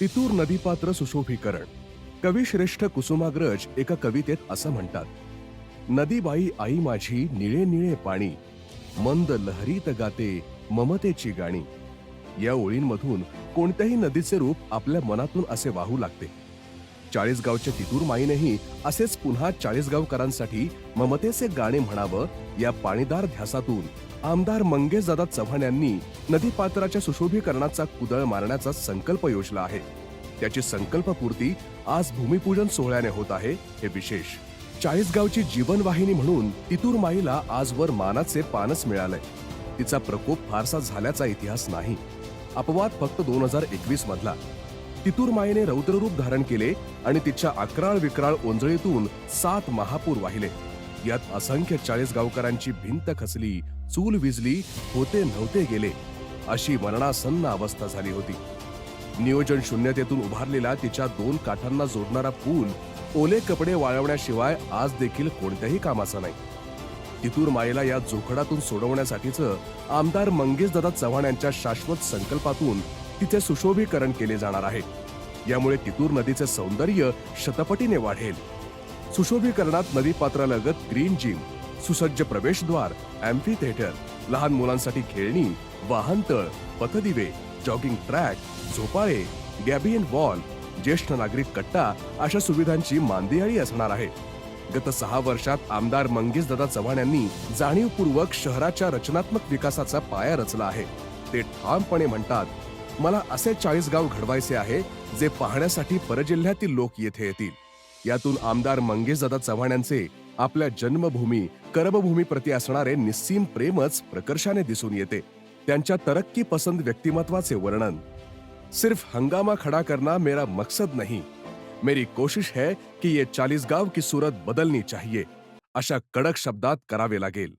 तितूर नदीपात्र सुशोभीकरण. कविश्रेष्ठ कुसुमाग्रज एका कवितेत असं म्हणतात नदीबाई आई माझी निळे निळे पाणी मंद लहरीत गाते ममतेची गाणी. या ओळींमधून कोणत्याही नदीचे रूप आपल्या मनातून असे वाहू लागते. चाळीसगावच्या तितूर माईनेही असेच पुन्हा चाळीसगावकरांसाठी ममतेचे गाणे म्हणावं या पाणीदार ध्यासातून आमदार मंगेशदादा चव्हाण यांनी नदीपात्राच्या सुशोभीकरणाचा कुदळ मारण्याचा संकल्प योजला आहे. त्याची संकल्पपूर्ती आज भूमिपूजन सोहळ्याने होत आहे हे विशेष. चाळीसगावची जीवनवाहिनी म्हणून तितूर माईला आजवर मानाचे पानच मिळालंय. तिचा प्रकोप फारसा झाल्याचा इतिहास नाही. अपवाद फक्त दोन हजार एकवीस मधला. तितूर मायेने रौद्ररूप धारण केले आणि तिच्या अकराळ विक्राळ ओंजळीतून सात महापूर वाहिले. यात असंख्य चाळीस गावकरांची भिंत खचली चूल विजली होते नव्हते गेले अशी मरणासन्न अवस्था झाली होती. नियोजन शून्यतेतून उभारलेला तिच्या दोन काठांना जोडणारा पूल ओले कपडे वाळवण्याशिवाय आज देखील कोणत्याही कामाचा नाही. तितूर मायेला या जोखडातून सोडवण्यासाठीचं आमदार मंगेशदादा चव्हाण यांच्या शाश्वत संकल्पातून तिचे सुशोभीकरण केले जाणार आहे. यामुळे तितूर नदीचे सौंदर्य शतपटीने वाढेल. सुशोभीकरणात नदीपात्रालगत ग्रीन जिम सुसज्ज प्रवेशद्वार अँफी थिएटर लहान मुलांसाठी खेळणी वाहनतळ पथदिवे जॉगिंग ट्रॅक झोपाळे गॅबियन वॉल ज्येष्ठ नागरिक कट्टा अशा सुविधांची मांदियाळी असणार आहे. गत सहा वर्षात आमदार मंगेशदादा चव्हाण यांनी जाणीवपूर्वक शहराच्या रचनात्मक विकासाचा पाया रचला आहे. ते ठामपणे म्हणतात मला असे चाळीस गाव घडवायचे आहे जे पाहण्यासाठी परजिल्ह्यातील लोक येथे येतील. यातून आमदार मंगेशदादा चव्हाण यांचे आपल्या जन्मभूमी कर्मभूमी प्रती असणारे निस्सीम प्रेमच प्रकर्षाने दिसून येते. त्यांच्या तरक्की पसंत व्यक्तिमत्वाचे वर्णन. सिर्फ हंगामा खड़ा करना मेरा मकसद नहीं. मेरी कोशिश है कि ये चालीस की सूरत बदलनी चाहिए. अशा कडक शब्दात करावे लागेल.